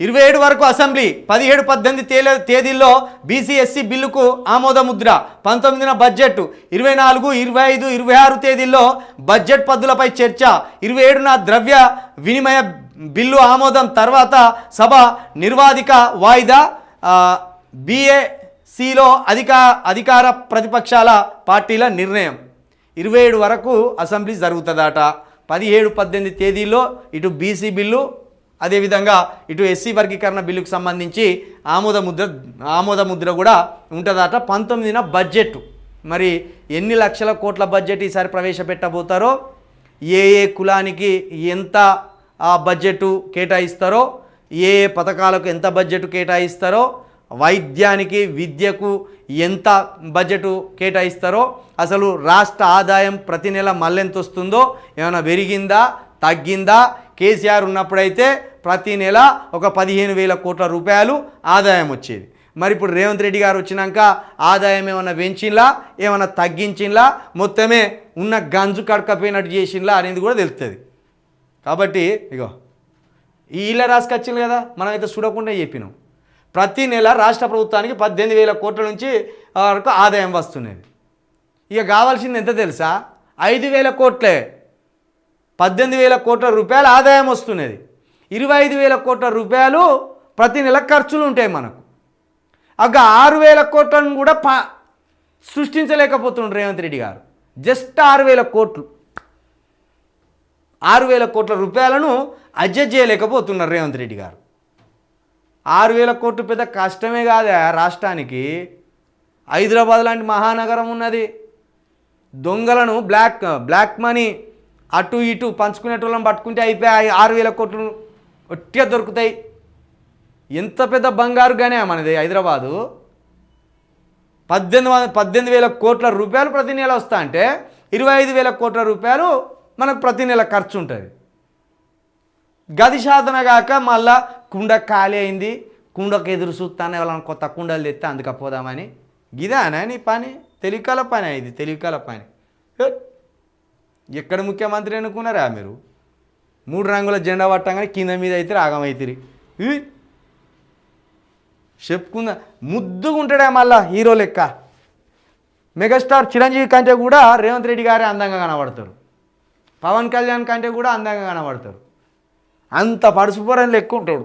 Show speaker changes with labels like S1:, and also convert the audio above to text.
S1: ఇరవై ఏడు వరకు అసెంబ్లీ పదిహేడు పద్దెనిమిది తేలే తేదీల్లో బీసీ ఎస్సీ బిల్లుకు ఆమోదముద్ర పంతొమ్మిదిన బడ్జెట్ ఇరవై నాలుగు ఇరవై ఐదు ఇరవై ఆరు తేదీల్లో బడ్జెట్ పద్దులపై చర్చ ఇరవై ఏడున ద్రవ్య వినిమయ బిల్లు ఆమోదం తర్వాత సభ నిర్వాధిక వాయిదా బీఏసీలో అధిక అధికార ప్రతిపక్షాల పార్టీల నిర్ణయం. ఇరవై ఏడు వరకు అసెంబ్లీ జరుగుతుందట. పదిహేడు పద్దెనిమిది తేదీల్లో ఇటు బీసీ బిల్లు అదేవిధంగా ఇటు ఎస్సీ వర్గీకరణ బిల్లుకు సంబంధించి ఆమోద ముద్ర ఆమోద ముద్ర కూడా ఉంటుందట. పంతొమ్మిదిన బడ్జెట్. మరి ఎన్ని లక్షల కోట్ల బడ్జెట్ ఈసారి ప్రవేశపెట్టబోతారో ఏ ఏ కులానికి ఎంత ఆ బడ్జెట్ కేటాయిస్తారో ఏ ఏ పథకాలకు ఎంత బడ్జెట్ కేటాయిస్తారో వైద్యానికి విద్యకు ఎంత బడ్జెట్ కేటాయిస్తారో అసలు రాష్ట్ర ఆదాయం ప్రతి నెల మళ్ళెంత వస్తుందో ఏమైనా పెరిగిందా తగ్గిందా? కేసీఆర్ ఉన్నప్పుడైతే ప్రతి నెల ఒక పదిహేను వేల కోట్ల రూపాయలు ఆదాయం వచ్చేది. మరి ఇప్పుడు రేవంత్ రెడ్డి గారు వచ్చినాక ఆదాయం ఏమైనా పెంచింలా ఏమైనా తగ్గించింలా మొత్తమే ఉన్న గంజు కడకపోయినట్టు చేసింలా అనేది కూడా తెలుస్తుంది కాబట్టి ఇగో వీళ్ళ రాసుకొచ్చింది కదా మనమైతే చూడకుండా చెప్పినాం. ప్రతి నెల రాష్ట్ర ప్రభుత్వానికి పద్దెనిమిది వేల కోట్ల నుంచి వరకు ఆదాయం వస్తున్నది. ఇక కావాల్సింది ఎంత తెలుసా? ఐదు వేల కోట్లే. పద్దెనిమిది వేల కోట్ల రూపాయలు ఆదాయం వస్తున్నది. ఇరవై ఐదు వేల కోట్ల రూపాయలు ప్రతి నెల ఖర్చులు ఉంటాయి మనకు. ఒక ఆరు వేల కోట్లను కూడా పా సృష్టించలేకపోతుండ్రు రేవంత్ రెడ్డి గారు. జస్ట్ ఆరు వేల కోట్లు. ఆరు వేల కోట్ల రూపాయలను అడ్జస్ట్ చేయలేకపోతున్నారు రేవంత్ రెడ్డి గారు. ఆరు వేల కోట్లు పెద్ద కష్టమే కాదా రాష్ట్రానికి. హైదరాబాద్ లాంటి మహానగరం ఉన్నది. దొంగలను బ్లాక్ బ్లాక్ మనీ అటు ఇటు పంచుకునేటోళ్ళని పట్టుకుంటే అయిపోయి ఆరు వేల కోట్లు. ఒట్టిగా దొరుకుతాయి. ఎంత పెద్ద బంగారు కానీ మనది హైదరాబాదు. పద్దెనిమిది వందల పద్దెనిమిది వేల కోట్ల రూపాయలు ప్రతి నెల వస్తా అంటే ఇరవై ఐదు వేల కోట్ల రూపాయలు మనకు ప్రతి నెల ఖర్చు ఉంటుంది. గది సాధన కాక మళ్ళా కుండ ఖాళీ అయింది. కుండకు ఎదురు చూస్తానే వాళ్ళని కొత్త కుండలు తెస్తే అందుకపోదామని గిదానా నీ పని? తెలివికల పని ఇది తెలివికల పని. ఎక్కడ ముఖ్యమంత్రి అనుకున్నారా మీరు? మూడు రంగుల జెండా పట్టంగానే కింద మీద అయితే రాగమైతిరి చెప్పుకుందా ముద్దుగా ఉంటాడే మళ్ళా హీరో లెక్క. మెగాస్టార్ చిరంజీవి కంటే కూడా రేవంత్ రెడ్డి గారే అందంగా కనబడతారు. పవన్ కళ్యాణ్ కంటే కూడా అందంగా కనబడతారు. అంత పడుసుపోరని లెక్క ఉంటాడు.